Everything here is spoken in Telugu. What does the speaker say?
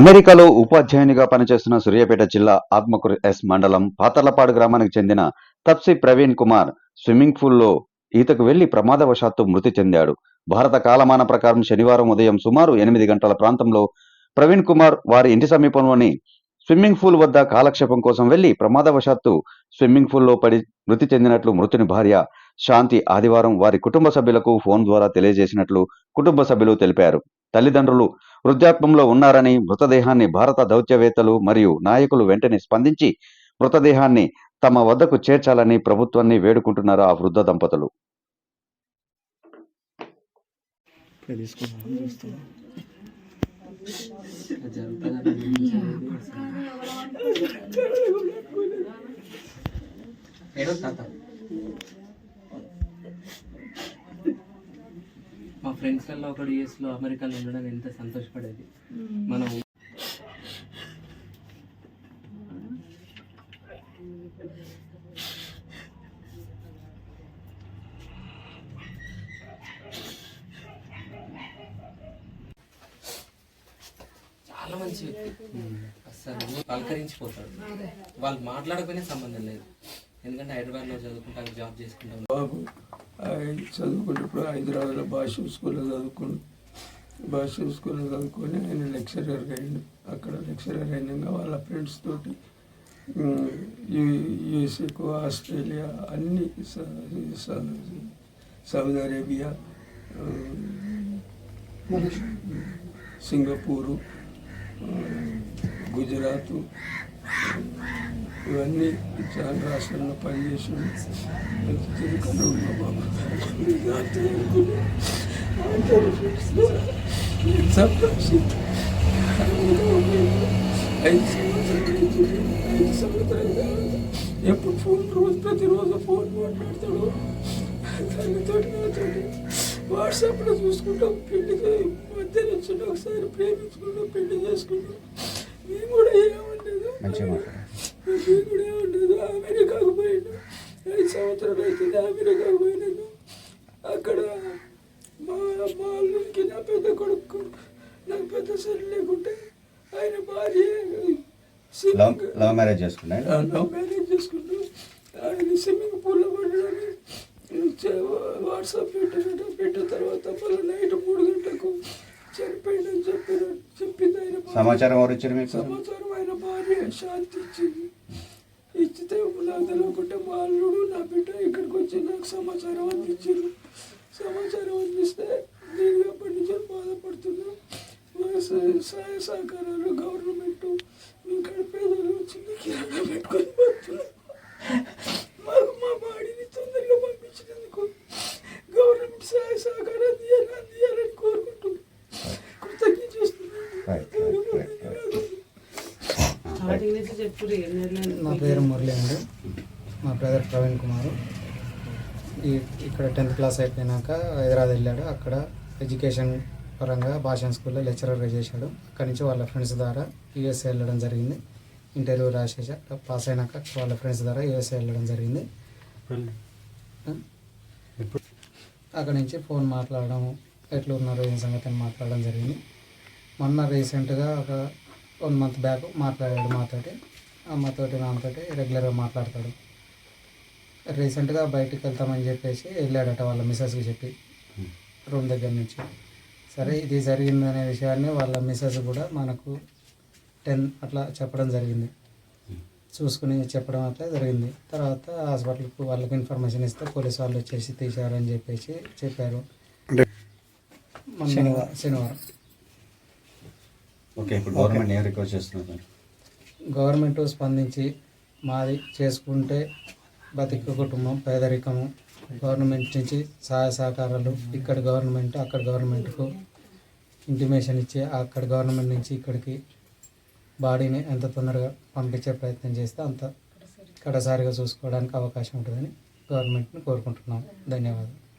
అమెరికాలో ఉపాధ్యాయునిగా పనిచేస్తున్న సూర్యాపేట జిల్లా ఆత్మకూరు ఎస్ మండలం పాతర్లపాడు గ్రామానికి చెందిన తప్సి ప్రవీణ్ కుమార్ స్విమ్మింగ్ పూల్లో ఈతకు వెళ్ళి ప్రమాదవశాత్తు మృతి చెందాడు. భారత కాలమాన ప్రకారం శనివారం ఉదయం సుమారు ఎనిమిది గంటల ప్రాంతంలో ప్రవీణ్ కుమార్ వారి ఇంటి సమీపంలోని స్విమ్మింగ్ పూల్ వద్ద కాలక్షేపం కోసం వెళ్ళి ప్రమాదవశాత్తు స్విమ్మింగ్ పూల్లో పడి మృతి చెందినట్లు మృతుని భార్య శాంతి ఆదివారం వారి కుటుంబ సభ్యులకు ఫోన్ ద్వారా తెలియజేసినట్లు కుటుంబ సభ్యులు తెలిపారు. తల్లిదండ్రులు వృద్ధాప్యంలో ఉన్నారని మృతదేహాన్ని భారత దౌత్యవేత్తలు మరియు నాయకులు వెంటనే స్పందించి మృతదేహాన్ని తమ వద్దకు చేర్చాలని ప్రభుత్వాన్ని వేడుకుంటున్నారు ఆ వృద్ధ దంపతులు? ఏడో తాత. మా ఫ్రెండ్స్ వల్ల ఒకడు యూఎస్లో అమెరికాలో ఉండడం ఎంత సంతోషపడేది. మనం చాలా మంచి వ్యక్తి. అసలు పలకరించిపోతాడు. వాళ్ళు మాట్లాడకపోయినా సంబంధం లేదు. ఎందుకంటే హైదరాబాద్లో చదువుకుంటాను జాబ్ చేసుకుంటాను బాబు చదువుకున్నప్పుడు హైదరాబాద్లో భాష స్కూల్లో చదువుకుని భాష స్కూల్లో చదువుకొని ఆయన లెక్చరర్ అయ్యిండు అక్కడ లెక్చరర్ అయినాక వాళ్ళ ఫ్రెండ్స్ తోటి యుఎస్ఏకు ఆస్ట్రేలియా అన్ని సౌదీ అరేబియా సింగపూరు గుజరాత్ ఇవన్నీ చాలా రాష్ట్రంలో పనిచేసి ఐదు ఎప్పుడు ఫోన్ రోజు ప్రతిరోజు ఫోన్ మాట్లాడతాడు. తనతో నాతో వాట్సాప్లో చూసుకుంటాం పెళ్ళి మధ్య నుంచి ఒకసారి ప్రేమించుకుంటాం పెళ్ళి చేసుకుంటాం మేము కూడా ఏమనలేదు. మంచిగా ఐదు సంవత్సరాలు అవుతుంది అమెరికాకు పోయినాను అక్కడ మా మా అల్లుడికి నా పెద్ద కొడుకు నాకు పెద్ద సరి లేకుంటే ఆయన భార్య లవ్ మ్యారేజ్ చేసుకున్నాడు ఆ, లవ్ మ్యారేజ్ చేసుకుంటూ ఆయన స్విమ్మింగ్ పూల్లో పడ్డాడని చ- వాట్సాప్ పెట్టినట్టు పెట్టిన తర్వాత మళ్ళీ నైట్ మూడు గంటలకు చనిపోయిందని చెప్పారు చెప్పింది ఆయన. సమాచారం ఎవరు ఇచ్చారు మీకు? సమాచారం ఆయన భార్య. శాంతి ఇచ్చింది. నాకు తెలియకుంటే మా అల్లుడు నా బిడ్డ ఇక్కడికి వచ్చి నాకు సమాచారం అందించారు. సమాచారం అందిస్తే నేను అప్పటి నుంచి బాధపడుతున్నాను. మా సహాయ సహకారాలు గవర్నమెంట్ ఇంకా పేదలు చిన్న కిరాణా పెట్టుకొని పోతున్నాం మాకు మా బాడీని తొందరగా పంపించినందుకు నా పేరు మురళి అండి. మా బ్రదర్ ప్రవీణ్ కుమార్. ఈ ఇక్కడ టెన్త్ క్లాస్ అయిపోయినాక హైదరాబాద్ వెళ్ళాడు. అక్కడ ఎడ్యుకేషన్ పరంగా భాషన్ స్కూల్లో లెక్చరర్గా చేశాడు. అక్కడి నుంచి వాళ్ళ ఫ్రెండ్స్ ద్వారా యూఎస్ఏ వెళ్ళడం జరిగింది. ఇంటర్వ్యూ రాసేసా. పాస్ అయినాక వాళ్ళ ఫ్రెండ్స్ ద్వారా యూఎస్ఏ వెళ్ళడం జరిగింది. అక్కడి నుంచి ఫోన్ మాట్లాడడం ఎట్లా ఉన్నారు ఏం సంగతి అని మాట్లాడడం జరిగింది. మొన్న రీసెంట్గా ఒక వన్ మంత్ బ్యాక్ మాట్లాడాడు మాతోటి. అమ్మతోటి నాన్నతోటి రెగ్యులర్గా మాట్లాడతాడు. రీసెంట్గా బయటికి వెళ్తామని చెప్పేసి వెళ్ళాడట వాళ్ళ మిస్సెస్కి చెప్పి రూమ్ దగ్గర నుంచి. సరే ఇది జరిగిందనే విషయాన్ని వాళ్ళ మిస్సెస్ కూడా మనకు టెన్ అట్లా చెప్పడం జరిగింది. చూసుకుని చెప్పడం అట్లా జరిగింది. తర్వాత హాస్పిటల్కి వాళ్ళకి ఇన్ఫర్మేషన్ ఇస్తే పోలీస్ వాళ్ళు వచ్చేసి తీశారని చెప్పేసి చెప్పారు. శనివారం. ఓకే ఇప్పుడు గవర్నమెంట్ ఏం రిక్వెస్ట్ చేస్తున్నారు? గవర్నమెంట్ స్పందించి మాది చేసుకుంటే బతిక కుటుంబం పేదరికము గవర్నమెంట్ నుంచి సహాయ సహకారాలు ఇక్కడ గవర్నమెంట్ అక్కడ గవర్నమెంట్కు ఇంటిమేషన్ ఇచ్చి అక్కడ గవర్నమెంట్ నుంచి ఇక్కడికి బాడీని ఎంత తొందరగా పంపించే ప్రయత్నం చేస్తే అంత కడసారిగా చూసుకోవడానికి అవకాశం ఉంటుందని గవర్నమెంట్ని కోరుకుంటున్నాం ధన్యవాదాలు.